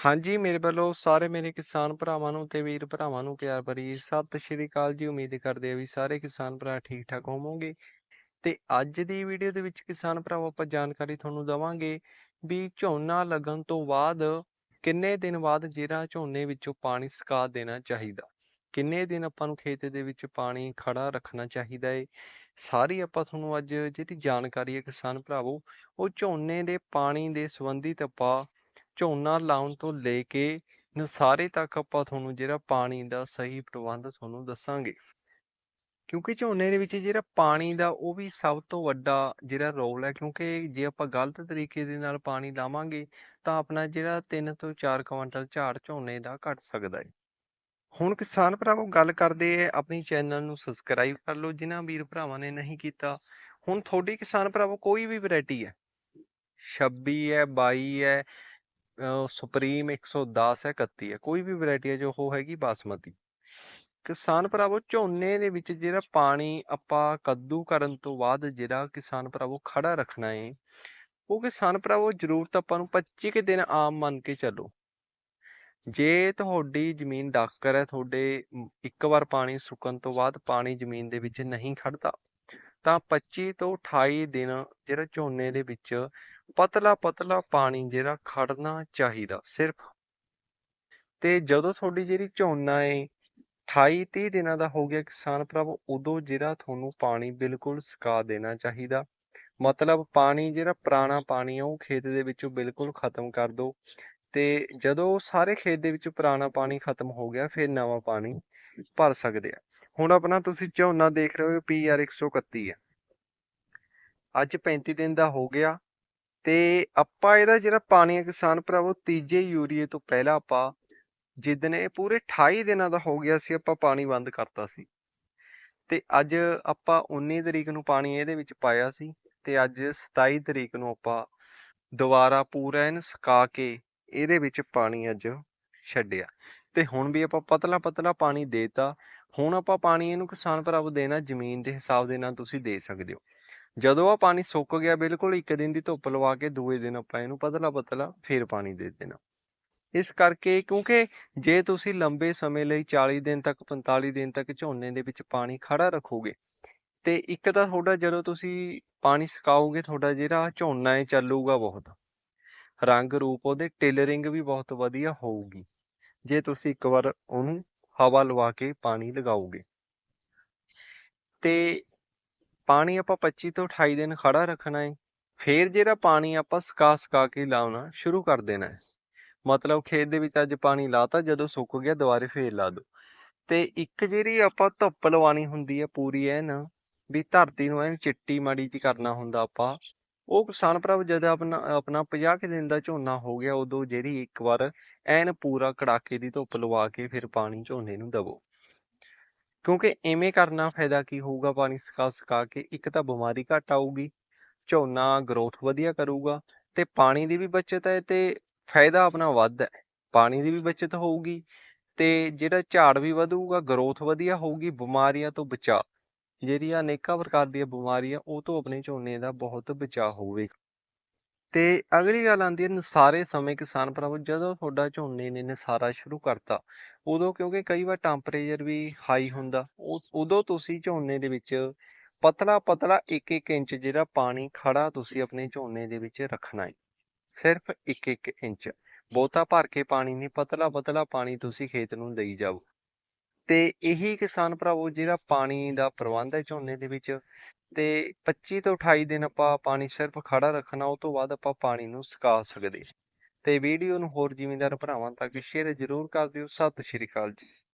ਹਾਂਜੀ, ਮੇਰੇ ਵੱਲੋਂ ਸਾਰੇ ਮੇਰੇ ਕਿਸਾਨ ਭਰਾਵਾਂ ਨੂੰ ਤੇ ਵੀਰ ਭਰਾਵਾਂ ਨੂੰ ਪਿਆਰ ਭਰੀ ਸਤਿ ਸ਼੍ਰੀ ਅਕਾਲ ਜੀ। ਉਮੀਦ ਕਰਦੇ ਆ ਵੀ ਸਾਰੇ ਕਿਸਾਨ ਭਰਾ ਠੀਕ-ਠਾਕ ਹੋਵੋਗੇ ਤੇ ਅੱਜ ਦੀ ਵੀਡੀਓ ਦੇ ਵਿੱਚ ਕਿਸਾਨ ਭਰਾਵੋ ਆਪਾਂ ਜਾਣਕਾਰੀ ਤੁਹਾਨੂੰ ਦਵਾਂਗੇ ਵੀ ਝੋਨਾ ਲੱਗਣ ਤੋਂ ਬਾਅਦ ਕਿੰਨੇ ਦਿਨ ਬਾਅਦ ਜਿਹੜਾ ਝੋਨੇ ਵਿੱਚੋਂ ਪਾਣੀ ਸੁਕਾ ਦੇਣਾ ਚਾਹੀਦਾ। ਕਿੰਨੇ ਦਿਨ ਆਪਾਂ ਨੂੰ ਖੇਤ ਦੇ ਵਿੱਚ ਪਾਣੀ ਖੜਾ ਰੱਖਣਾ ਚਾਹੀਦਾ ਏ। ਸਾਰੀ ਆਪਾਂ ਤੁਹਾਨੂੰ ਅੱਜ ਜਿਹੜੀ ਜਾਣਕਾਰੀ ਹੈ ਕਿਸਾਨ ਭਰਾਵੋ ਉਹ ਝੋਨੇ ਦੇ ਪਾਣੀ ਦੇ ਸੰਬੰਧਿਤ ਆਪਾਂ ਝੋਨਾ ਲਾਉਣ ਤੋਂ ਲੈ ਕੇ ਨਸਾਰੇ ਤੱਕ ਆਪਾਂ ਤੁਹਾਨੂੰ ਜਿਹੜਾ ਪਾਣੀ ਦਾ ਸਹੀ ਪ੍ਰਬੰਧ ਤੁਹਾਨੂੰ ਦੱਸਾਂਗੇ। ਕਿਉਂਕਿ ਝੋਨੇ ਦੇ ਵਿੱਚ ਜਿਹੜਾ ਪਾਣੀ ਦਾ ਉਹ ਵੀ ਸਭ ਤੋਂ ਵੱਡਾ ਜਿਹੜਾ ਰੋਲ ਹੈ, ਕਿਉਂਕਿ ਜੇ ਆਪਾਂ ਗਲਤ ਤਰੀਕੇ ਦੇ ਨਾਲ ਪਾਣੀ ਲਾਵਾਂਗੇ, ਤਾਂ ਆਪਣਾ ਜਿਹੜਾ 3 ਤੋਂ 4 ਕੁਇੰਟਲ ਝਾੜ ਝੋਨੇ ਦਾ ਘਟ ਸਕਦਾ ਹੈ। ਹੁਣ ਕਿਸਾਨ ਭਰਾਵੋ, ਗੱਲ ਕਰਦੇ ਆ ਆਪਣੀ ਚੈਨਲ ਨੂੰ ਸਬਸਕ੍ਰਾਈਬ ਕਰ ਲਓ, ਜਿਨ੍ਹਾਂ ਵੀਰ ਭਰਾਵਾਂ ਨੇ ਨਹੀਂ ਕੀਤਾ। ਹੁਣ ਤੁਹਾਡੀ ਕਿਸਾਨ ਭਰਾਵੋ, ਕੋਈ ਵੀ ਵੈਰਾਈਟੀ ਹੈ 26 ਹੈ 22 ਹੈ ਸੁਪਰੀਮ 110 ਹੈ 31 ਹੈ, ਕੋਈ ਵੀ ਵੈਰਾਈਟੀ ਹੈ ਜੋ ਉਹ ਹੈਗੀ ਬਾਸਮਤੀ। ਕਿਸਾਨ ਭਰਾਵੋ, ਝੋਨੇ ਦੇ ਵਿੱਚ ਜਿਹੜਾ ਪਾਣੀ ਆਪਾਂ ਕੱਦੂ ਕਰਨ ਤੋਂ ਬਾਅਦ ਜਿਹੜਾ ਕਿਸਾਨ ਭਰਾਵੋ ਖੜਾ ਰੱਖਣਾ ਹੈ ਉਹ ਕਿਸਾਨ ਭਰਾਵੋ ਜ਼ਰੂਰਤ ਆਪਾਂ ਨੂੰ 25 ਕੁ ਦਿਨ ਆਮ ਮੰਨ ਕੇ ਚੱਲੋ। ਜੇ ਤੁਹਾਡੀ ਜ਼ਮੀਨ ਡਾਕਰ ਹੈ, ਤੁਹਾਡੇ ਇੱਕ ਵਾਰ ਪਾਣੀ ਸੁੱਕਣ ਤੋਂ ਬਾਅਦ ਪਾਣੀ ਜ਼ਮੀਨ ਦੇ ਵਿੱਚ ਨਹੀਂ ਖੜਦਾ ਤਾਂ 25 ਤੋਂ 28 ਦਿਨ ਜਿਹੜਾ ਝੋਨੇ ਦੇ ਵਿੱਚ ਪਤਲਾ ਪਤਲਾ ਪਾਣੀ ਜਿਹੜਾ ਖੜਨਾ ਚਾਹੀਦਾ ਸਿਰਫ। ਤੇ ਜਦੋਂ ਤੁਹਾਡੀ ਜਿਹੜੀ ਝੋਨਾ ਏ 28 30 ਦਿਨਾਂ ਦਾ ਹੋ ਗਿਆ ਕਿਸਾਨ ਭਰਾਵੋ, ਉਦੋਂ ਜਿਹੜਾ ਤੁਹਾਨੂੰ ਪਾਣੀ ਬਿਲਕੁਲ ਸੁਕਾ ਦੇਣਾ ਚਾਹੀਦਾ। ਮਤਲਬ ਪਾਣੀ ਜਿਹੜਾ ਪੁਰਾਣਾ ਪਾਣੀ ਆ, ਉਹ ਖੇਤ ਦੇ ਵਿੱਚੋਂ ਬਿਲਕੁਲ ਖਤਮ ਕਰ ਦਿਓ ਤੇ ਜਦੋਂ ਸਾਰੇ ਖੇਤ ਦੇ ਵਿੱਚ ਪੁਰਾਣਾ ਪਾਣੀ ਖਤਮ ਹੋ ਗਿਆ, ਫਿਰ ਨਵਾਂ ਪਾਣੀ ਭਰ ਸਕਦੇ ਆ। ਹੁਣ ਆਪਣਾ ਤੁਸੀਂ ਝੋਨਾ ਦੇਖ ਰਹੇ ਹੋ ਪੀਆਰ 131 ਹੈ ਅੱਜ 35 ਦਿਨ ਦਾ ਹੋ ਗਿਆ। ਤੇ ਆਪਾਂ ਇਹਦਾ ਜਿਹੜਾ ਪਾਣੀ ਹੈ ਕਿਸਾਨ ਭਰਾਵੋ, ਤੀਜੇ ਯੂਰੀਏ ਤੋਂ ਪਹਿਲਾਂ ਆਪਾਂ ਜਿੱਦਣ ਇਹ ਪੂਰੇ 28 ਦਿਨਾਂ ਦਾ ਹੋ ਗਿਆ ਸੀ, ਆਪਾਂ ਪਾਣੀ ਬੰਦ ਕਰਤਾ ਸੀ। ਤੇ ਅੱਜ ਆਪਾਂ 19 ਤਰੀਕ ਨੂੰ ਪਾਣੀ ਇਹਦੇ ਵਿੱਚ ਪਾਇਆ ਸੀ ਤੇ ਅੱਜ 27 ਤਰੀਕ ਨੂੰ ਆਪਾਂ ਦੁਬਾਰਾ ਪੂਰਾ ਇਹਨੂੰ ਸੁਕਾ ਕੇ ਇਹਦੇ ਵਿੱਚ ਪਾਣੀ ਅੱਜ ਛੱਡਿਆ। ਤੇ ਹੁਣ ਵੀ ਆਪਾਂ ਪਤਲਾ ਪਤਲਾ ਪਾਣੀ ਦੇਤਾ। ਹੁਣ ਆਪਾਂ ਪਾਣੀ ਇਹਨੂੰ ਕਿਸਾਨ ਭਰਾਵੋ ਦੇਣਾ ਜ਼ਮੀਨ ਦੇ ਹਿਸਾਬ ਦੇ ਨਾਲ ਤੁਸੀਂ ਦੇ ਸਕਦੇ ਹੋ। ਜਦੋਂ ਆ ਪਾਣੀ ਸੁੱਕ ਗਿਆ ਬਿਲਕੁਲ ਇੱਕ ਦਿਨ ਦੀ ਧੁੱਪ ਲਵਾ ਕੇ ਦੂਏ ਦਿਨ ਆਪਾਂ ਇਹਨੂੰ ਪਤਲਾ ਪਤਲਾ ਫੇਰ ਪਾਣੀ ਦੇ ਦੇਣਾ। ਇਸ ਕਰਕੇ ਕਿਉਂਕਿ ਜੇ ਤੁਸੀਂ ਲੰਬੇ ਸਮੇਂ ਲਈ 40 ਦਿਨ ਤੱਕ 45 ਦਿਨ ਤੱਕ ਝੋਨੇ ਦੇ ਵਿੱਚ ਪਾਣੀ ਖੜਾ ਰੱਖੋਗੇ, ਤੇ ਇੱਕ ਤਾਂ ਤੁਹਾਡਾ ਜਦੋਂ ਤੁਸੀਂ ਪਾਣੀ ਸੁਕਾਓਗੇ, ਤੁਹਾਡਾ ਜਿਹੜਾ ਝੋਨਾ ਹੈ ਚੱਲੂਗਾ ਬਹੁਤ। ਰੰਗ ਰੂਪ ਉਹਦੇ ਟੇਲਰਿੰਗ ਵੀ ਬਹੁਤ ਵਧੀਆ ਹੋਊਗੀ, ਜੇ ਤੁਸੀਂ ਇੱਕ ਵਾਰ ਉਹਨੂੰ ਹਵਾ ਲਵਾ ਕੇ ਪਾਣੀ ਲਗਾਓਗੇ। ਤੇ ਪਾਣੀ ਆਪਾਂ 25 ਤੋਂ 28 ਦਿਨ ਖੜਾ ਰੱਖਣਾ ਹੈ ਫੇਰ ਜਿਹੜਾ ਪਾਣੀ ਆਪਾਂ ਸਕਾ ਸਕਾ ਕੇ ਲਾਉਣਾ, ਸ਼ੁਰੂ ਕਰ ਦੇਣਾ ਹੈ ਮਤਲਬ ਖੇਤ ਦੇ ਵਿੱਚ ਅੱਜ ਪਾਣੀ ਲਾਤਾ, ਜਦੋਂ ਸੁੱਕ ਗਿਆ ਦੁਬਾਰੇ ਫੇਰ ਲਾ ਦੋ। ਤੇ ਇੱਕ ਜਿਹੜੀ ਆਪਾਂ ਧੁੱਪ ਲਵਾਣੀ ਹੁੰਦੀ ਹੈ ਪੂਰੀ ਐਨ, ਵੀ ਧਰਤੀ ਨੂੰ ਐਨ ਚਿੱਟੀ ਮਾੜੀ ਜੀ ਕਰਨਾ ਹੁੰਦਾ ਆਪਾਂ, ਉਹ ਕਿਸਾਨ ਭਰਾ ਜਦ ਆਪਣਾ ਆਪਣਾ 50 ਕੁ ਦਿਨ ਦਾ ਝੋਨਾ ਹੋ ਗਿਆ, ਉਦੋਂ ਜਿਹੜੀ ਇੱਕ ਵਾਰ ਐਨ ਪੂਰਾ ਕੜਾਕੇ ਦੀ ਧੁੱਪ ਲਵਾ ਕੇ ਫਿਰ ਪਾਣੀ ਝੋਨੇ ਨੂੰ ਦਵੋ। ਕਿਉਂਕਿ ਐਵੇਂ ਕਰਨਾ ਫਾਇਦਾ ਕੀ ਹੋਊਗਾ? ਪਾਣੀ ਸੁਕਾ, ਸਕਾ ਕੇ ਇੱਕ ਤਾਂ ਬਿਮਾਰੀ ਘੱਟ ਆਊਗੀ, ਝੋਨਾ ਗਰੋਥ ਵਧੀਆ ਕਰੂਗਾ ਤੇ ਪਾਣੀ ਦੀ ਵੀ ਬਚਤ ਹੈ ਤੇ ਫਾਇਦਾ ਆਪਣਾ ਵੱਧ ਹੈ। ਪਾਣੀ ਦੀ ਵੀ ਬਚਤ ਹੋਊਗੀ ਤੇ ਜਿਹੜਾ ਝਾੜ ਵੀ ਵਧੂਗਾ ਗਰੋਥ ਵਧੀਆ ਹੋਊਗੀ, ਬਿਮਾਰੀਆਂ ਤੋਂ ਬਚਾ ਜਿਹੜੀਆਂ ਅਨੇਕਾਂ ਪ੍ਰਕਾਰ ਦੀਆਂ ਬਿਮਾਰੀਆਂ, ਉਹ ਤੋਂ ਆਪਣੇ ਝੋਨੇ ਦਾ ਬਹੁਤ ਬਚਾਅ ਹੋਵੇਗਾ। ਤੇ ਅਗਲੀ ਗੱਲ ਆਉਂਦੀ ਹੈ ਨਸਾਰੇ ਸਮੇਂ ਕਿਸਾਨ ਭਰਾਵੋ, ਜਦੋਂ ਤੁਹਾਡਾ ਝੋਨੇ ਨੇ ਨਸਾਰਾ ਸ਼ੁਰੂ ਕਰਤਾ, ਉਦੋਂ ਕਿਉਂਕਿ ਕਈ ਵਾਰ ਟੈਂਪਰੇਚਰ ਵੀ ਹਾਈ ਹੁੰਦਾ, ਉਦੋਂ ਤੁਸੀਂ ਝੋਨੇ ਦੇ ਵਿੱਚ ਪਤਲਾ ਪਤਲਾ 1-1 ਇੰਚ ਜਿਹੜਾ ਪਾਣੀ ਖੜਾ ਤੁਸੀਂ ਆਪਣੇ ਝੋਨੇ ਦੇ ਵਿੱਚ ਰੱਖਣਾ ਹੈ। ਸਿਰਫ 1-1 ਇੰਚ, ਬਹੁਤਾ ਭਰ ਕੇ ਪਾਣੀ ਨਹੀਂ ਪਤਲਾ ਪਤਲਾ ਪਾਣੀ ਤੁਸੀਂ ਖੇਤ ਨੂੰ ਦੇਈ ਜਾਓ। ਤੇ ਇਹੀ ਕਿਸਾਨ ਭਰਾਵੋ, ਜਿਹੜਾ ਪਾਣੀ ਦਾ ਪ੍ਰਬੰਧ ਹੈ ਝੋਨੇ ਦੇ ਵਿੱਚ ਤੇ 25 ਤੋਂ 28 ਦਿਨ ਆਪਾਂ ਪਾਣੀ ਸਿਰਫ ਖੜਾ ਰੱਖਣਾ, ਉਹ ਤੋਂ ਬਾਅਦ ਆਪਾਂ ਪਾਣੀ ਨੂੰ ਸੁਕਾ ਸਕਦੇ। ਤੇ ਵੀਡੀਓ ਨੂੰ ਹੋਰ ਜ਼ਿਮੀਂਦਾਰ ਭਰਾਵਾਂ ਤੱਕ ਸ਼ੇਅਰ ਜ਼ਰੂਰ ਕਰ ਦਿਓ। ਸਤਿ ਸ਼੍ਰੀ ਅਕਾਲ ਜੀ।